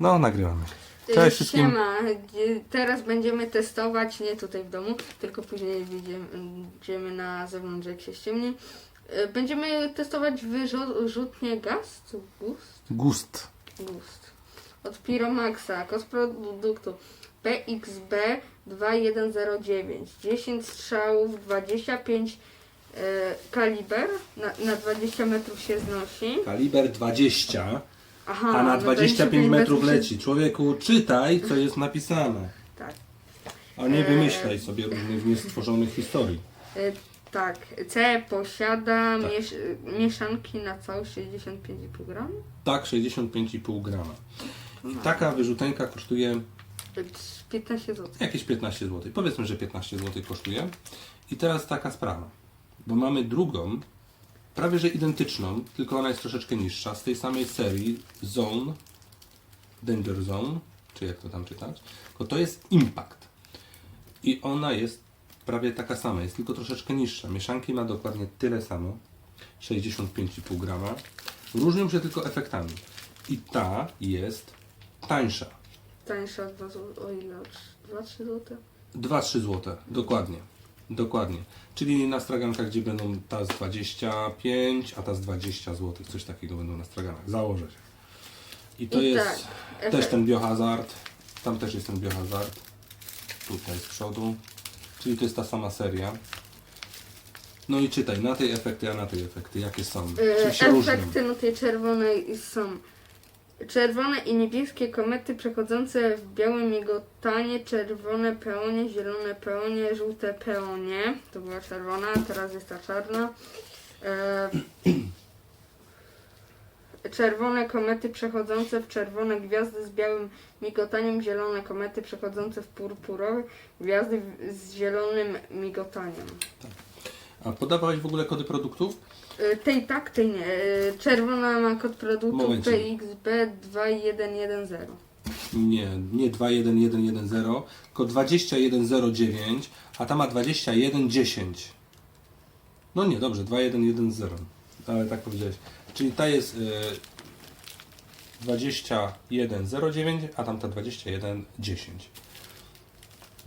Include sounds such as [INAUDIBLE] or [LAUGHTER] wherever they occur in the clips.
No, nagrywamy. Cześć wszystkim. Siema, teraz będziemy testować, nie tutaj w domu, tylko później wyjdziemy idziemy na zewnątrz jak się ściemni. E, Będziemy testować wyrzutnie gaz, co gust? Gust. Gust. Od Piromaxa, kos produktu PXB 2109, 10 strzałów, 25 e, kaliber, na, na 20 metrów się znosi. Kaliber 20, Aha, a na 25 metrów się- leci. Człowieku, czytaj, co jest napisane. Tak. A nie Eee. wymyślaj sobie różnych niestworzonych historii. E, Tak, C posiada Tak. miesz mieszanki na całość 65,5 gram. Tak, 65,5 grama. I taka wyrzuteńka kosztuje E, 15 zł. jakieś 15 zł. Powiedzmy, że 15 zł kosztuje. I teraz taka sprawa, bo mamy drugą, prawie że identyczną, tylko ona jest troszeczkę niższa, z tej samej serii Zone, Danger Zone, czy jak to tam czytać, tylko to jest Impact. I ona jest prawie taka sama, jest tylko troszeczkę niższa. Mieszanki ma dokładnie tyle samo, 65,5 grama. Różnią się tylko efektami. I ta jest tańsza. Tańsza 2 zł. O ile? 2-3 zł? 2-3 zł, dokładnie. Dokładnie. Czyli na stragankach, gdzie będą ta z 25, a ta z 20 zł, coś takiego będą na stragankach. Założę się. I to I jest tak, też efekt. ten biohazard. Tam też jest ten biohazard. Tutaj z przodu. Czyli to jest ta sama seria. No i czytaj, na tej efekty, a na tej efekty, jakie są. Czym się E, różnią? Efekty na tej czerwonej są czerwone i niebieskie komety przechodzące w białym migotanie, czerwone peonie, zielone peonie, żółte peonie. To była czerwona, teraz jest ta czarna. E, czerwone komety przechodzące w czerwone gwiazdy z białym migotaniem, zielone komety przechodzące w purpurowe gwiazdy z zielonym migotaniem. A podawałeś w ogóle kody produktów? Y, Tej tak, tej nie. Y, Czerwona ma kod produktu Momencik. PXB 2110. Nie, nie 21110, tylko 2109, a ta ma 2110. No nie, dobrze, 2110, ale tak powiedziałeś. Czyli ta jest y, 2109, a tamta 2110.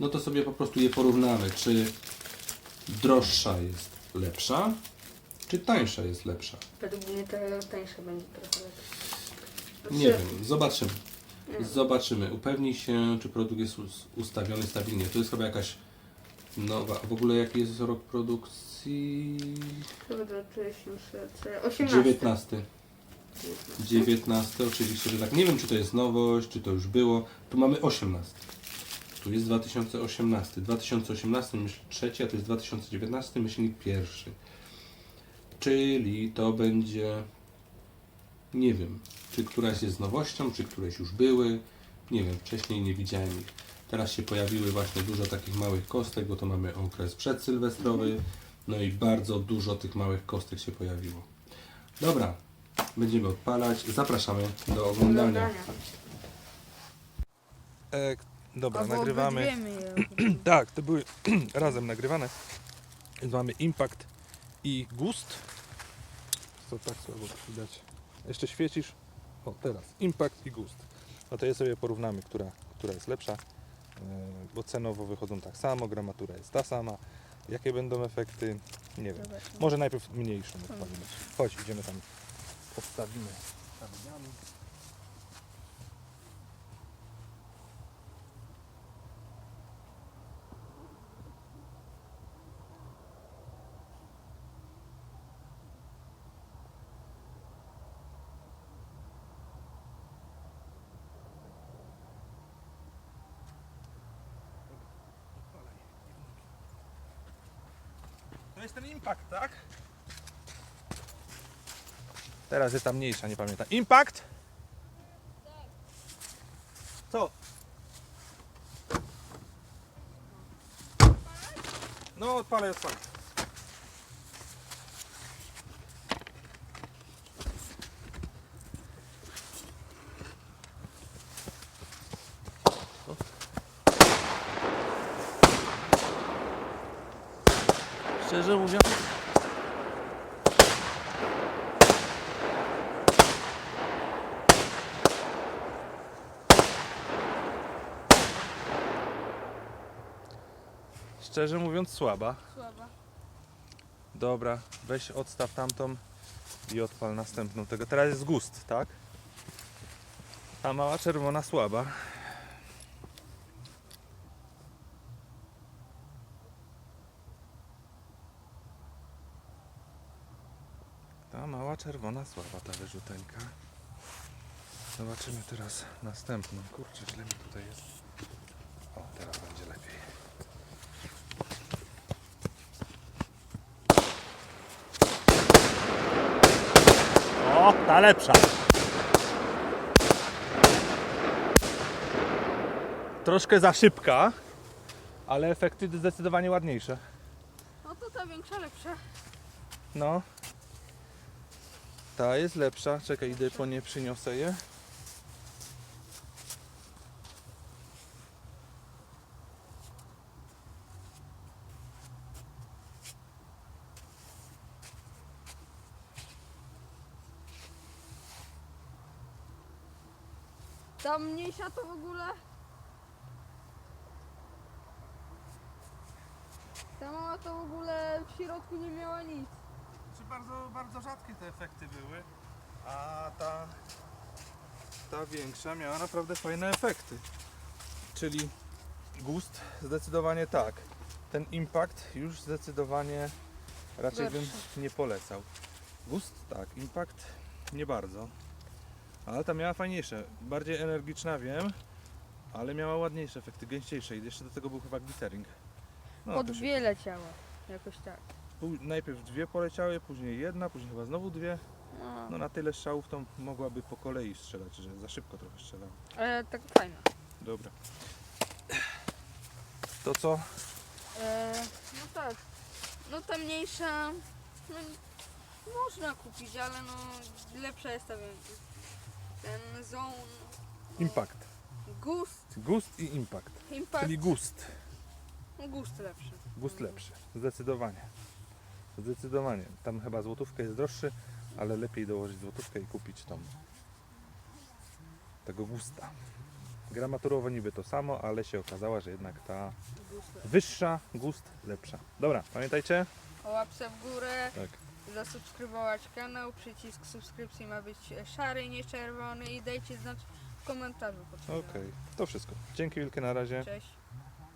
No to sobie po prostu je porównamy, czy droższa jest lepsza, czy tańsza jest lepsza. Według mnie ta tańsza będzie trochę lepsza. Nie Znaczy, wiem, zobaczymy. nie. Zobaczymy. Upewnij się, czy produkt jest us- ustawiony stabilnie. To jest chyba jakaś nowa. W ogóle jaki jest rok produkcji? Chyba doczuje się że- 18. 19. 19 oczywiście, że tak. Nie wiem, czy to jest nowość, czy to już było. Tu mamy 18. Tu jest 2018. 2018 myśl trzeci, a to jest 2019 myślnik pierwszy. Czyli to będzie. Nie wiem, czy któraś jest nowością, czy któreś już były. Nie wiem, wcześniej nie widziałem ich. Teraz się pojawiły właśnie dużo takich małych kostek, bo to mamy okres przedsylwestrowy. No i bardzo dużo tych małych kostek się pojawiło. Dobra, będziemy odpalać. Zapraszamy do oglądania. Oglądania. Dobra, Albo nagrywamy. [CLEARS THROAT] Tak, to były [CLEARS THROAT] razem nagrywane. Więc mamy Impact i Gust. Co tak słabo widać. Jeszcze świecisz? O, teraz. Impact i Gust. No to je sobie porównamy, która, która jest lepsza. E, bo cenowo wychodzą tak samo, gramatura jest ta sama. Jakie będą efekty? Nie wiem. Może najpierw mniejszą odpalimy. Chodź, idziemy tam. Postawimy kamieniami. To jest ten impact, tak? Teraz jest ta mniejsza, nie pamiętam. Impact? Co? No, odpalaj, odpalaj. Szczerze mówiąc... Szczerze mówiąc słaba. Słaba. Dobra, weź odstaw tamtą i odpal następną. Tego teraz jest gust, tak? Ta mała czerwona słaba. Ta mała czerwona słaba ta wyrzuteńka. Zobaczymy teraz następną. Kurczę, źle mi tutaj jest. O, teraz będzie lepiej. O, ta lepsza. Troszkę za szybka, ale efekty zdecydowanie ładniejsze. No to ta większa lepsza. No. Ta jest lepsza. Czekaj, idę po nie przyniosę je. Ta mniejsza to w ogóle. Ta mała to w ogóle w środku nie miała nic. Bardzo, bardzo rzadkie te efekty były, a ta, ta większa miała naprawdę fajne efekty. Czyli gust zdecydowanie tak. Ten impact już zdecydowanie raczej bym Gorszy. nie polecał. Gust tak, impact nie bardzo. Ale ta miała fajniejsze, bardziej energiczna wiem, ale miała ładniejsze efekty, gęściejsze i jeszcze do tego był chyba glittering. No, się- dwie leciała. Jakoś tak. Najpierw dwie poleciały, później jedna, później chyba znowu dwie. No. No na tyle strzałów to mogłaby po kolei strzelać, że za szybko trochę strzelała. Ale tak fajna. Dobra. To co? E, no tak. No ta mniejsza. No, można kupić, ale no lepsza jest ta większa. Ten zone. no, Impact. Gust. Gust i impact. Impact. Czyli gust. No, gust lepszy. Gust lepszy. Zdecydowanie. Zdecydowanie. Tam chyba złotówka jest droższy, ale lepiej dołożyć złotówkę i kupić tą. Tego gusta. Gramaturowo niby to samo, ale się okazało, że jednak ta wyższa, gust lepsza. Dobra, pamiętajcie? O łapce w górę. Tak. Zasubskrybować kanał. Przycisk subskrypcji ma być szary, nie czerwony. I dajcie znać w komentarzu. Okej, filmem. to wszystko. Dzięki wielkie na razie. Cześć.